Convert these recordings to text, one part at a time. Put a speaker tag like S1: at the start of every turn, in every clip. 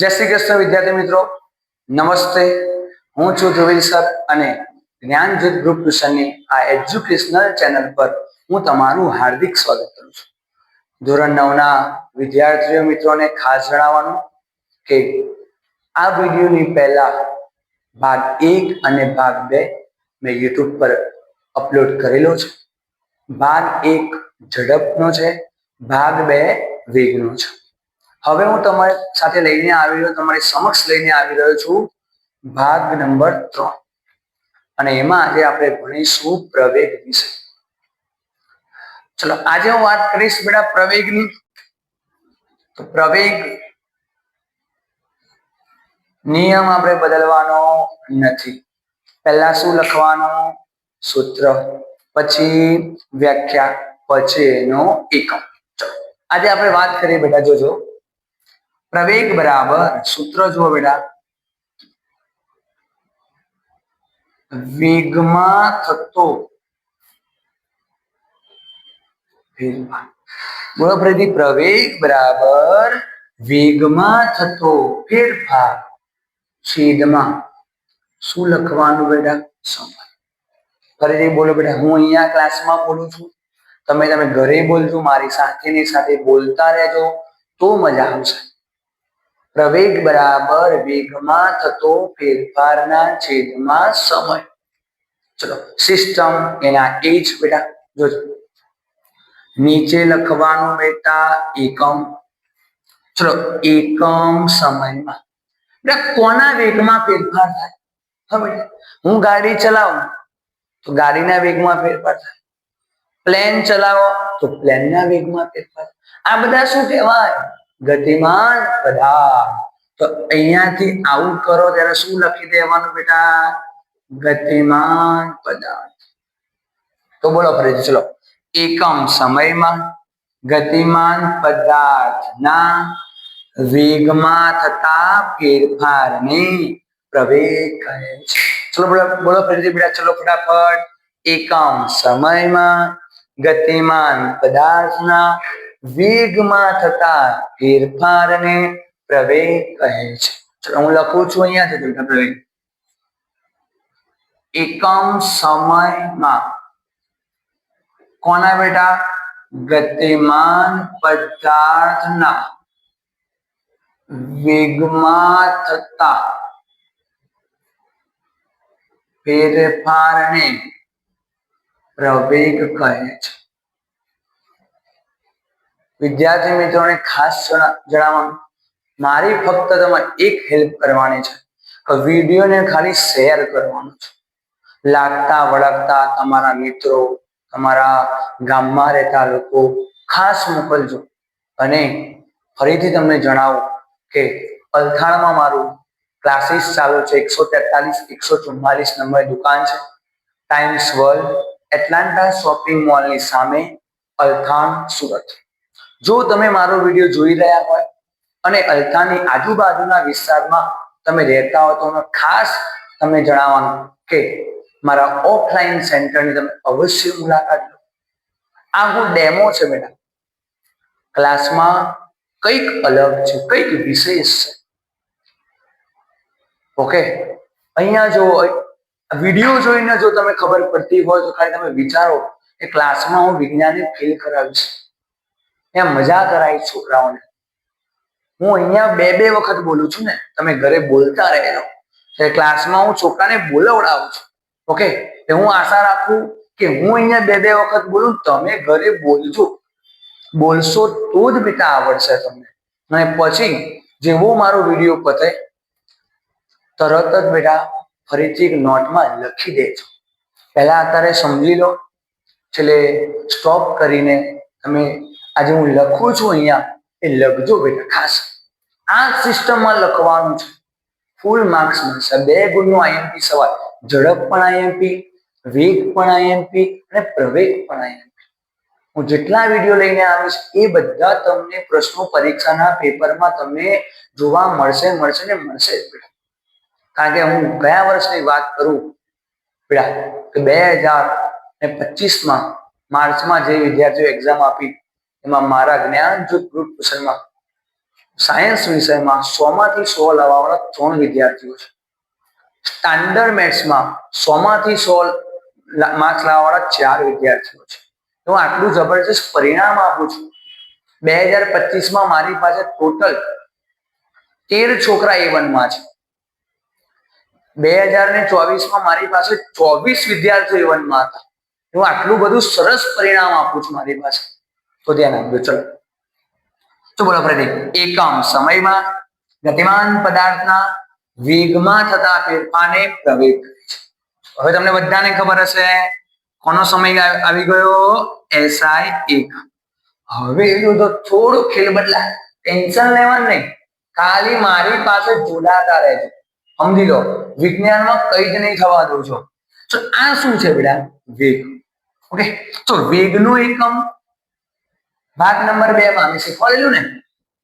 S1: જય શ્રી કૃષ્ણ વિદ્યાર્થી મિત્રો. નમસ્તે. હું છું ધ્રુવીલ સર અને જ્ઞાનજ્યોત ગ્રુપ ટ્યુશનની આ એજ્યુકેશનલ ચેનલ પર હું તમારું હાર્દિક સ્વાગત કરું છું. ધોરણ નવના વિદ્યાર્થીઓ મિત્રોને ખાસ જણાવવાનું કે આ વિડીયોની પહેલા ભાગ એક અને ભાગ બે મેં યુટ્યુબ પર અપલોડ કરેલો છે. ભાગ એક ઝડપનો છે. ભાગ બે વેગનો છે. હવે હું તમારી સાથે લઈને આવી રહ્યો, તમારી સમક્ષ લઈને આવી રહ્યો છું ભાગ નંબર ત્રણ. અને એમાં આજે આપણે ભણીશું પ્રવેગ વિશે. ચલો, આજે હું વાત કરીશ બેટા પ્રવેગની. તો પ્રવેગ નિયમ આપણે બદલવાનો નથી. પહેલા શું લખવાનું? સૂત્ર. પછી વ્યાખ્યા. પછી એનો એકમ. આજે આપણે વાત કરીએ બેટા, જોજો. પ્રવેગ બરાબર સૂત્ર જુઓ બેટા. વેગમાં થતો બોલો ફરીથી, પ્રવેગ બરાબર વેગમાં થતો ફેરફાર છેદમાં. શું લખવાનું બેટા? સમય ફરીથી બોલો બેટા, હું અહીંયા ક્લાસમાં બોલું છું. તમે તમે ઘરે બોલજો, મારી સાથેની સાથે બોલતા રહેજો, તો મજા આવશે. પ્રવેગ બરાબર વેગમાં થતો ફેરફારના છેદમાં સમય. ચલો સિસ્ટમ એના એ જ બેટા, જોજો. નીચે લખવાનું બેટા એકમ. ચલો, એકમ સમયમાં. બેટા, કોના વેગમાં ફેરફાર થાય? હવે હું ગાડી ચલાવું, તો ગાડીના વેગમાં ફેરફાર થાય. પ્લેન ચલાવો, તો પ્લેનના વેગમાં ફેરફાર આ બધા શું કહેવાય? ગતિમાન પદાર્થ. તો અહીંયાથી આવું કરો ત્યારે શું લખી દેવાનું બેટા? ગતિમાન પદાર્થ. તો બોલો ફરી ચલો. એકમ સમયમાં ગતિમાન પદાર્થના વેગમાં થતા ફેરફારને પ્રવેગ કહે છે. ચલો બોલો ફરીથી બેટા, ચલો ફટાફટ. એકમ સમયમાં ગતિમાન પદાર્થના વેગમાં થતા ફેરફારને પ્રવેગ કહે છે. હું લખું છું અહીંયાથી બેટા પ્રવેગ. એકમ સમયમાં કોના બેટા? ગતિમાન પદાર્થના વેગમાં થતા ફેરફારને પ્રવેગ કહે છે. વિદ્યાર્થી મિત્રોને ખાસ જણાવવાનું. મારી ફક્ત તમારે એક હેલ્પ કરવાની છે. વિડીયોને ખાલી શેર કરવાનું છે. લાગતા, વળગતા તમારા મિત્રો, તમારા ગામમાં રહેતા લોકો ખાસ મોકલજો. અને ફરીથી તમને જણાવો કે અલથાણમાં મારું ક્લાસીસ ચાલુ છે. એકસો તેતાલીસ, એકસો ચુમ્માલીસ નંબર દુકાન છે. ટાઈમ્સ વર્લ્ડ એટલાન્ટા શોપિંગ મોલની સામે અલથાણ સુરત. જો તમે મારો વીડિયો જોઈ રહ્યા હોય અને અલકાની આજુબાજુના વિસ્તારમાં તમે રહેતા હો, તો ખાસ તમને જણાવવાનું કે મારા ઓફલાઈન સેન્ટરની તમે અવશ્ય મુલાકાત લો. આ હું ડેમો છે બેટા ક્લાસમાં કંઈક અલગ છે, કંઈક વિશેષ છે. ઓકે અહીંયા જો વીડિયો જોઈને જો તમે ખબર પડતી હોય, તો ખાલી તમે વિચારો કે ક્લાસમાં હું વિજ્ઞાનને ફેલ કરાવીશ. ત્યાં મજા કરાવી છોકરાઓને. હું અહીંયા બે બે વખત બોલું છું ને, તમે ઘરે બોલતા રહેલો એટલે ક્લાસમાં હું છોકરાને બોલવડાવું છું. ઓકે હું આશા રાખું કે હું અહીંયા બે બે વખત બોલું, તમે ઘરે બોલજો. બોલશો તો જ બેટા આવડશે તમને. અને પછી જેવો મારો વીડિયો પતે, તરત જ બેટા ફરીથી એક નોટમાં લખી દેજો. પહેલા અત્યારે સમજી લો. છેલ્લે સ્ટોપ કરીને તમે આજે હું લખું છું અહીંયા, એ લખજો બેટા, ખાસ. આ સિસ્ટમમાં લખવાનું છે. ફૂલ માર્ક્સ મળશે. બે ગુણનું આઈએમપી સવાલ. ઝડપ પણ આઈએમપી વેગ પણ આઈએમપી અને પ્રવેગ પણ આઈએમપી હું જેટલા વીડિયો લઈને આવીશ, એ બધા તમને પ્રશ્નો પરીક્ષાના પેપરમાં તમને જોવા મળશે મળશે ને મળશે બેટા. કારણ કે હું ગયા વર્ષની વાત કરું, બેટા, કે બે હજાર ને પચીસમાં માર્ચમાં જે વિદ્યાર્થીઓ એક્ઝામ આપી એમાં મારા જ્ઞાન જૂથ ટ્યુશનમાં સાયન્સ વિષયમાં સો માંથી સો લાવવાવાળા ત્રણ વિદ્યાર્થીઓ છે. સ્ટાન્ડર્ડ મેથ્સમાં સો માંથી સો માર્ક્સ લાવવાવાળા ચાર વિદ્યાર્થીઓ છે. હું આટલું જબરજસ્ત પરિણામ આપું છું. બે હજાર પચીસમાં મારી પાસે ટોટલ તેર છોકરા એ વનમાં છે. બે હજાર ને ચોવીસમાં મારી પાસે ચોવીસ વિદ્યાર્થીઓ એ વનમાં હતા. હું આટલું બધું સરસ પરિણામ આપું છું મારી પાસે. તો ધ્યાન આપજો, ચલો. તો બોલો પ્રદીપ, એકમ સમયમાં ગતિમાન પદાર્થના વેગમાં થતા ફેરફારને પ્રવેગ હવે તમને બધાને ખબર હશે, કોનો સમય આવી ગયો? એસઆઈ એક હવે એનું તો થોડું ખેલ બદલાય. ટેન્શન લેવાનું નહીં. ખાલી મારી પાસે જોડાતા રહેજો. સમજી લો, વિજ્ઞાનમાં કઈ જ નહીં થવા દઉં છો. તો આ શું છે બેટા? વેગ. ઓકે? તો વેગનું એકમ ભાગ નંબર બે માં અમે શીખવાડેલું ને?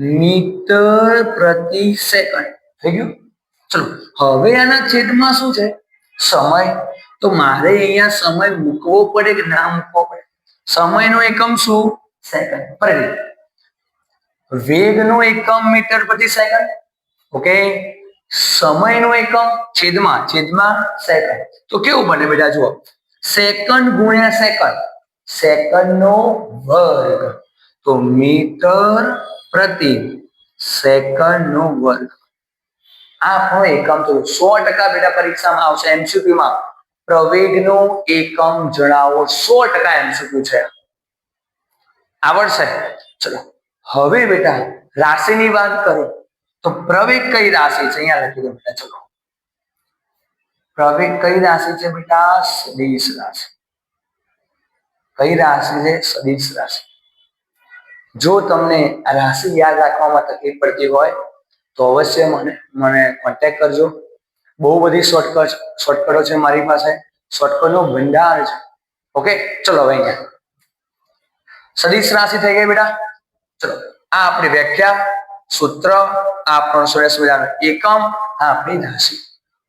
S1: મીટર પ્રતિ સેકન્ડ. થઈ ગયું? ચલો, હવે આના છેદમાં શું છે? સમય. તો મારે અહીંયા સમય મૂકવો પડે કે ના મૂકવો પડે? સમયનો એકમ શું? સેકન્ડ. ફરી વેગનો એકમ મીટર પ્રતિ સેકન્ડ. ઓકે? સમયનો એકમ છેદમાં. છેદમાં સેકન્ડ. તો કેવું બને બેટા જુઓ? સેકન્ડ ગુણ્યા સેકન્ડ. સેકન્ડનો વર્ગ. તો મીટર પ્રતિ સેકન્ડ નો વર્ગ. આ આપણો એકમ તો સો ટકા બેટા પરીક્ષામાં આવશે MCQ માં. પ્રવેગનો એકમ જણાવો, સો ટકા એમસીક્યુ છે. આવડશે? ચલો. હવે બેટા રાશિની વાત કરો. તો પ્રવેગ કઈ રાશિ છે? અહીંયા લખી દો બેટા, ચલો. પ્રવેગ કઈ રાશિ છે બેટા? સદીશ રાશિ. કઈ રાશિ છે? સદિશ રાશિ. જો તમને રાશિ યાદ રાખવામાં તકલીફ પડતી હોય, તો અવશ્ય મને મને કોન્ટેક કરજો. બહુ બધી શોર્ટકટ શોર્ટકટો છે મારી પાસે. શોર્ટકટનો ભંડાર છે. ઓકે ચલો હવે અહીંયા. સદિશ રાશિ થઈ ગઈ બેટા. ચલો, આ આપણી વ્યાખ્યા. સૂત્ર, આ આપણો સુરેશ મજાનો એકમ, આ આપણી રાશિ.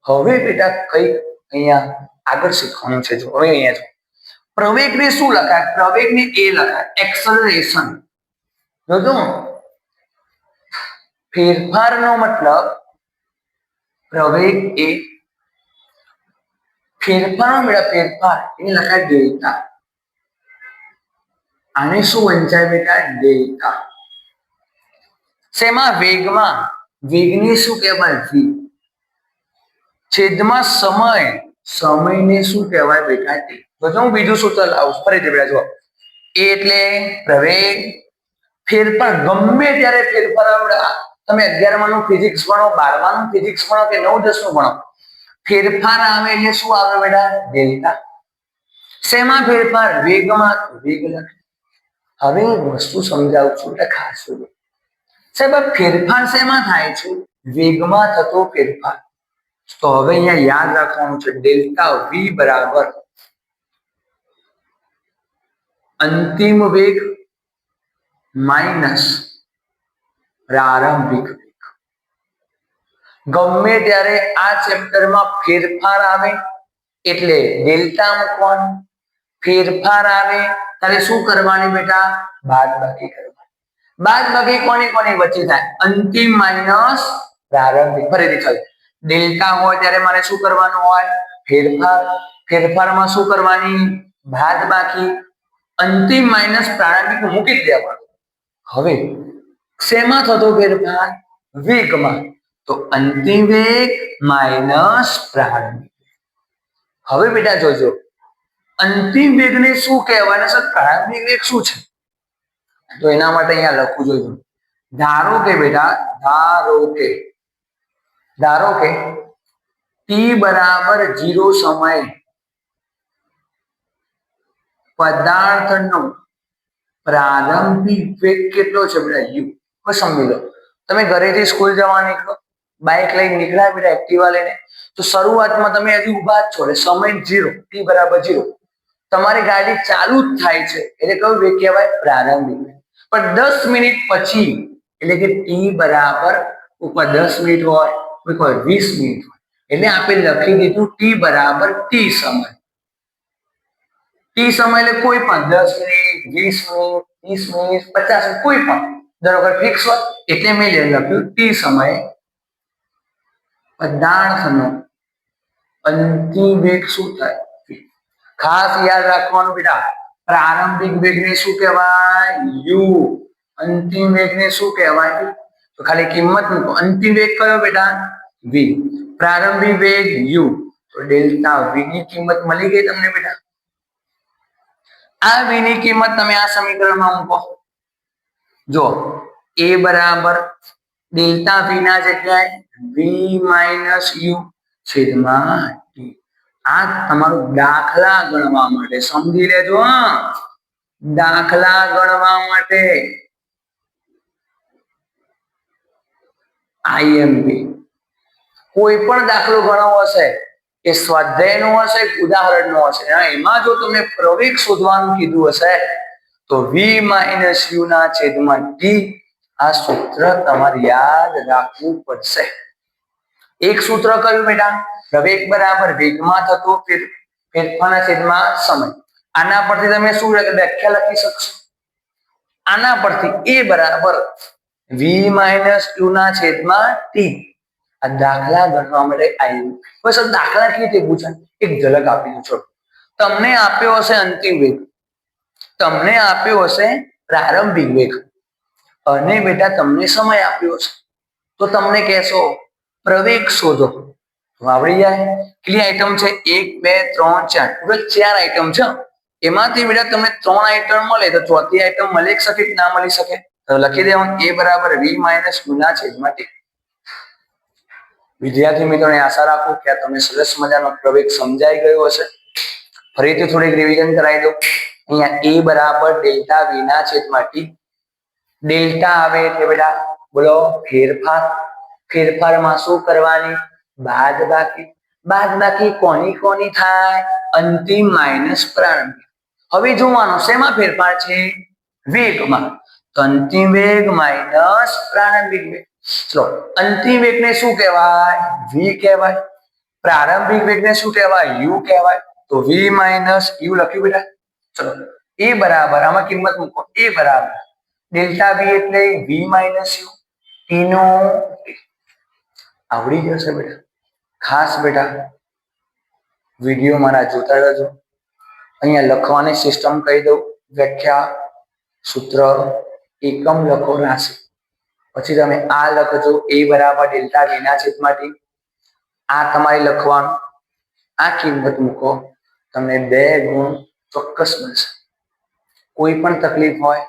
S1: હવે બેટા કઈ અહીંયા આગળ શીખવાનું છે. જો, હવે અહીંયા જો. પ્રવેગને શું લખાય? પ્રવેગને એ લખાય. એક્સલરેશન જોજો ફેરફારનો મતલબ પ્રવેગ એ ફેરફારનો બેટા ફેરફાર એ લખાય ડેલ્ટા આને શું વંચાય બેટા? ડેલ્ટા શેમાં? વેગમાં. વેગને શું કહેવાય? વી. છેદમાં સમય. સમયને શું કહેવાય બેટા? ટી તો હું બીજું સૂત્ર લાવું ફરીથી બેટા જો એ એટલે પ્રવેગ ફેરફાર, ગમે ત્યારે ફેરફાર આપણે તમે અગિયારમાં નું ફિઝિક્સ ભણો, બારમા નું ફિઝિક્સ ભણો કે નવ દસનું ભણો, ફેરફાર આવે એટલે શું આવે બેટા? ડેલ્ટા. શેમાં ફેરફાર? વેગમાં. વેગ લખે. હવે હું વસ્તુ સમજાવું છું, એટલે ખાસ સાહેબ ફેરફાર શેમાં થાય છે? વેગમાં થતો ફેરફાર. તો હવે અહીંયા યાદ રાખવાનું છે, ડેલ્ટા વી બરાબર અંતિમ વેગ માઇનસ પ્રારંભિક વેગ ગમે ત્યારે આ ચેપ્ટરમાં ફેરફાર આવે, એટલે ડેલ્ટા મૂકવાનું. ફેરફાર આવે ત્યારે શું કરવાની બેટા? બાદ બાકી કરવાની. બાદ બાકી કોની કોની વચ્ચે થાય? અંતિમ માઇનસ પ્રારંભિક. ફરીથી ચાલો. ડેલ્ટા હોય ત્યારે મારે શું કરવાનું હોય? ફેરફાર. ફેરફારમાં શું કરવાની? બાદ બાકી અંતિમ માઇનસ પ્રારંભિક મૂકી જ દેવાનું. હવે, શેમાં થતો ફેરફાર? વેગમાં. તો અંતિમ વેગ માઇનસ પ્રારંભિક હવે બેટા જોજો, અંતિમ વેગને શું કહેવાય? સર પ્રારંભિક વેગ શું છે? તો એના માટે અહીંયા લખવું જોઈએ. ધારો કે બેટા, ધારો કે ધારો કે ટી બરાબર જીરો સમયે પદાર્થનો પ્રારંભિક વેગ કેટલો છે બેટા યુ. કોઈ સમજી લો. તમે ઘરેથી સ્કૂલ જવા નીકળો બાઇક લઈને નીકળ્યા બેટા એક્ટિવા લઈને, તો શરૂઆતમાં તમે હજી ઊભા જ છો એટલે સમય જીરો ટી બરાબર જીરો તમારી ગાડી ચાલુ જ થાય છે, એટલે કયું વેગ કહેવાય? પ્રારંભિક પણ દસ મિનિટ પછી, એટલે કે ટી બરાબર ઉપર દસ મિનિટ હોય, કોઈ વીસ મિનિટ હોય, એટલે આપણે લખી દીધું ટી બરાબર ટી સમય. ટી સમય એટલે કોઈ પણ દસ મિનિટ, વીસ મિનિટ, ત્રીસ મિનિટ, પચાસ મિનિટ, કોઈ પણ. દર વખત ફિક્સ હોય, એટલે મેં લખ્યું ટી સમયે પદાર્થનો અંતિમ વેગ શું થાય? ખાસ યાદ રાખવાનું બેટા, પ્રારંભિક વેગને શું કહેવાય? યુ. અંતિમ વેગને શું કહેવાય? તો ખાલી કિંમત મૂકો. અંતિમ વેગ કયો બેટા? વી. પ્રારંભિક વેગ યુ. તો ડેલ્ટા વી ની કિંમત મળી ગઈ તમને બેટા. આ ની કિંમત તમે આ સમીકરણમાં મૂકો. જો એ બરાબર ડેલ્ટા વી ના જગ્યાએ વી માઇનસ યુ છેદમાં આ તમારું દાખલા ગણવા માટે, સમજી લેજો, હા. દાખલા ગણવા માટે. આઈએમપી કોઈ પણ દાખલો ગણવો હશે. એ સ્વાધ્યાયનો હશે ઉદાહરણનું હશે. એમાં જો તમે પ્રવેગ શોધવાનું કીધું હશે, તો વી માઇનસ યુ ના છેદમાં ટી આ સૂત્ર તમારે યાદ રાખવું પડશે. એક સૂત્ર કયું બેટા? પ્રવેગ બરાબર વેગમાં થતો ફેર, ફેરફારના છેદમાં સમય. આના પરથી તમે શું વ્યાખ્યા લખી શકશો? આના પરથી એ બરાબર વી માઇનસ યુ ના છેદમાં ટી આ દાખલા ગણવા માટે આવ્યું બસ આ દાખલા કેવી રીતે પૂછાય? એક ઝલક આપી દઉં છો. તમને આપ્યો હશે અંતિમ વેગ. તમને આપ્યો હશે પ્રારંભિક વેગ. અને બેટા, તમને સમય આપ્યો છે તો તમને કહેશો, પ્રવેગ શોધો. તો આવડી જાય. કેટલી આઈટમ છે? એક, બે, ત્રણ, ચાર. ટોટલ ચાર આઈટમ છે. એમાંથી બેટા તમને ત્રણ આઈટમ મળે તો ચોથી આઈટમ મળી શકે કે ના મળી શકે. તો લખી દેવાનું. એ બરાબર વી માઇનસ ગુના છેદમાં ટી વિદ્યાર્થી મિત્રોને આશા રાખું કે આ સરસ મજાનો પ્રવેગ સમજાઈ ગયો હશે. ફરીથી થોડીક રિવિઝન કરાવી દઉં. અહીંયા એ બરાબર ડેલ્ટા વી છેદમાં ટી. ડેલ્ટા આવે એટલે બેટા બોલો ફેરફાર. ફેરફારમાં શું કરવાની? બાદ બાકી. બાદ બાકી કોની કોની થાય? અંતિમ માઇનસ પ્રારંભિક. હવે જોવાનું શેમાં ફેરફાર છે? વેગમાં. તો અંતિમ વેગ માઇનસ પ્રારંભિક વેગ. ચલો અંતિમ વેગને શું કહેવાય વી કહેવાય પ્રારંભિક વેગને શું કહેવાય યુ કહેવાય તો વી માઇનસ યુ લખ્યું બેટા ચલો એ બરાબર આમાં કિંમત મૂકો એ બરાબર ડેલ્ટા વી એટલે વી માઇનસ યુ ટી નો આવડી જશે બેટા ખાસ બેટા વીડિયો મારા જોતા રહેજો અહીંયા લખવાની સિસ્ટમ કહી દઉં વ્યાખ્યા સૂત્ર એકમ લખો રાશિ પછી તમે આ લખજો એ બરાબર ડેલ્ટા વીના છેદમાંથી. આ તમારે લખવાનું. આ કિંમત મૂકો. તમને બે ગુણ ચોક્કસ મળશે. કોઈ પણ તકલીફ હોય,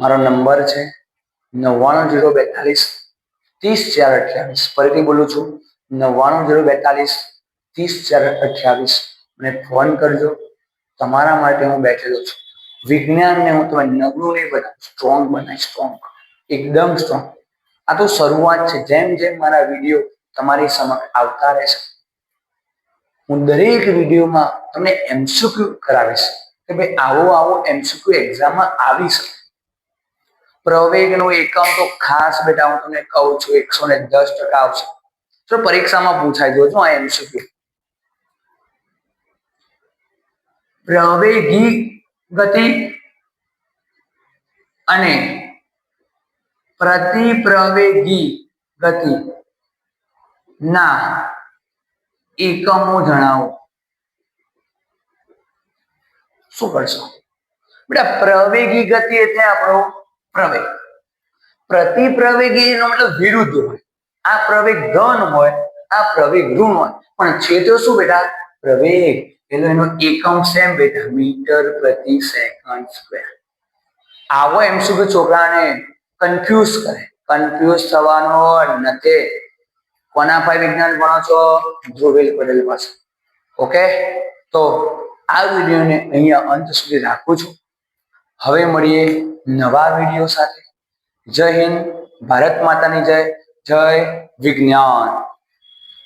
S1: મારો નંબર છે નવ્વાણું જીરો બેતાલીસ ત્રીસ ચાર અઠ્યાવીસ. ફરીથી બોલું છું, નવ્વાણું જીરો બેતાલીસ ત્રીસ ચાર અઠ્યાવીસ. મને ફોન કરજો. તમારા માટે હું બેઠેલો છું. વિજ્ઞાનને હું તમે નબળું નહીં બનાવું, સ્ટ્રોંગ બનાવી સ્ટ્રોંગ. એકદમ સ્ટ્રોંગ આ તો શરૂઆત છે. જેમ જેમ મારા વીડિયો તમારી સમક્ષ આવતા રહેશે, હું દરેક વિડીયોમાં તમને એમસીક્યુ કરાવીશ કે ભાઈ આવો આવો એમસીક્યુ એક્ઝામમાં આવી શકે. પ્રવેગનો એકમ તો ખાસ બેટા હું તમને કહું છું, એકસો ને દસ ટકા આવશે. તો પરીક્ષામાં પૂછાઈ જોજો આ એમસીક્યુ પ્રવેગી ગતિ અને પ્રતિપ્રવેગી ગતિ. ના, એકમો જણાવો. શું કરશો? બેટા, પ્રવેગી ગતિ એટલે આપણો પ્રવેગ. પ્રતિપ્રવેગી એનો મતલબ વિરુદ્ધ હોય. આ પ્રવેગ ધન હોય, આ પ્રવેગ ઋણ હોય. પણ છે તો શું બેટા? પ્રવેગ. એટલે એનો એકમ સેમ બેટા, મીટર પ્રતિ સેકન્ડ સ્ક્વેર. આવો એમ શું કે છોકરાને? કન્ફ્યુઝ કરે. કન્ફ્યુઝ થવાનો નથી કોના ભાઈ વિજ્ઞાન ભણો છો? ધ્રુવેલ પટેલ પાસે ઓકે તો આ વિડીયોને અહીંયા અંત સુધી રાખું છું. હવે મળીએ નવા વીડિયો સાથે. જય હિન્દ, ભારત માતાની જય. જય વિજ્ઞાન.